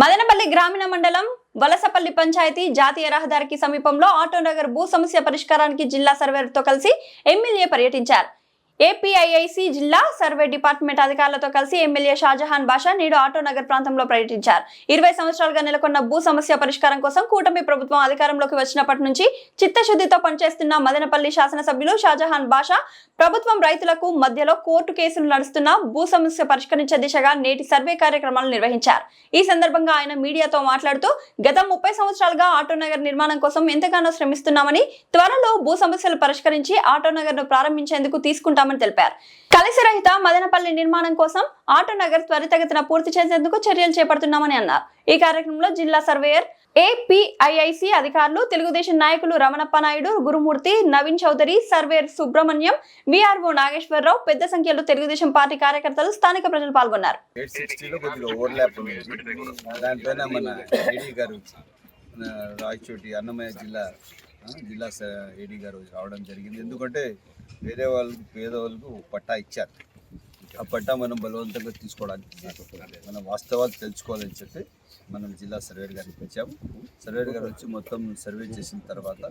మదనపల్లి గ్రామీణ మండలం వలసపల్లి పంచాయతీ జాతీయ రహదారికి సమీపంలో ఆటోనగర్ భూ సమస్య పరిష్కారానికి జిల్లా సర్వేతో కలిసి ఎమ్మెల్యే పర్యటించారు. ఏపీఐఐసి జిల్లా సర్వే డిపార్ట్మెంట్ అధికారులతో కలిసి ఎమ్మెల్యే షాజహాన్ బాషా నేడు ఆటోనగర్ ప్రాంతంలో పర్యటించారు. ఇరవై సంవత్సరాలుగా నెలకొన్న భూ సమస్య పరిష్కారం కోసం కూటమి ప్రభుత్వం అధికారంలోకి వచ్చినప్పటి నుంచి చిత్తశుద్ధితో పనిచేస్తున్న మదనపల్లి శాసనసభ్యులు షాజహాన్ బాషా ప్రభుత్వం రైతులకు మధ్యలో కోర్టు కేసులు నడుస్తున్న భూ సమస్య పరిష్కరించే దిశగా నేటి సర్వే కార్యక్రమాలు నిర్వహించారు. ఈ సందర్భంగా ఆయన మీడియాతో మాట్లాడుతూ గత ముప్పై సంవత్సరాలుగా ఆటోనగర్ నిర్మాణం కోసం ఎంతగానో శ్రమిస్తున్నామని త్వరలో భూ సమస్యలు పరిష్కరించి ఆటోనగర్ను ప్రారంభించేందుకు తీసుకుంటామని తెలిపారు. కలిసిరహిత మదనపల్లి నిర్మాణం కోసం ఆటోనగర్ త్వరితగతిన పూర్తి చేసేందుకు చర్యలు చేపడుతున్నామని అన్నారు. ఈ కార్యక్రమంలో జిల్లా సర్వేయర్ ఏపీఐఐసి అధికారులు తెలుగుదేశం నాయకులు రమణప్ప నాయుడు గురుమూర్తి నవీన్ చౌదరి సర్వేర్ సుబ్రహ్మణ్యం విఆర్ఓ నాగేశ్వరరావు పెద్ద సంఖ్యలో తెలుగుదేశం పార్టీ కార్యకర్తలు స్థానిక ప్రజలు పాల్గొన్నారు. రాయచోటి అన్నమయ్య జిల్లా జిల్లా ఏడీ గారు రావడం జరిగింది. ఎందుకంటే వేరే వాళ్ళకు పేదవాళ్ళకు పట్టా ఇచ్చారు. ఆ పట్టా మనం బలవంతంగా తీసుకోవడానికి మనం వాస్తవాలు తెలుసుకోవాలని చెప్పి మనం జిల్లా సర్వేర్ గారికి వచ్చాము సర్వేర్ గారు వచ్చి మొత్తం సర్వే చేసిన తర్వాత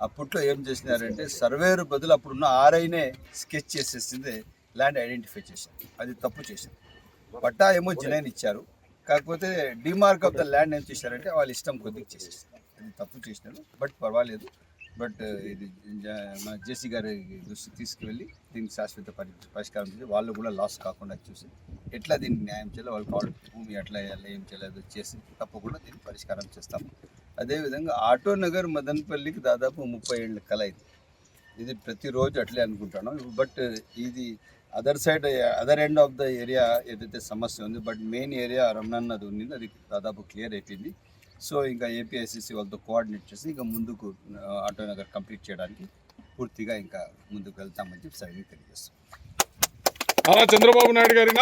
అప్పట్లో ఏం చేసినారంటే సర్వేరు బదులు అప్పుడున్న ఆర్ఐనే స్కెచ్ చేసేసింది ల్యాండ్ ఐడెంటిఫై చేశారు. అది తప్పు చేశారు. పట్టా ఏమో జినైన్ ఇచ్చారు. కాకపోతే డిమార్క్ ఆఫ్ ద ల్యాండ్ ఏం చేశారంటే వాళ్ళ ఇష్టం కొద్దిగా చేసేసారు అది తప్పు చేసినారు బట్ పర్వాలేదు. బట్ ఇది జ- మన జేసీ గారి దృష్టికి తీసుకువెళ్ళి దీనికి శాశ్వత పరి పరిష్కారం చేసి వాళ్ళు కూడా లాస్ కాకుండా చూసి ఎట్లా దీనికి న్యాయం చేయాలి వాళ్ళు కావాలి భూమి ఎట్లా వేయాలి ఏం చేయలేదు చేసి తప్పకుండా దీన్ని పరిష్కారం చేస్తాం. అదేవిధంగా ఆటో నగర్ మదనపల్లికి దాదాపు ముప్పై ఏళ్ళ కల ఇది. ఇది ప్రతిరోజు అట్లే అనుకుంటాను. బట్ ఇది other side other end of the area ఏదైతే సమస్య ఉంది బట్ మెయిన్ ఏరియా రమణన్నది ఉంది. అది దాదాపు క్లియర్ అయిపోయింది. సో ఇంకా ఏపీఐసిసి వాళ్ళతో కోఆర్డినేట్ చేసి ఇంకా ముందుకు ఆటో నగర్ కంప్లీట్ చేయడానికి పూర్తిగా ఇంకా ముందుకు వెళ్తామని చెప్పి సైడ్ తెలియజేస్తాం అలా చంద్రబాబు నాయుడు గారి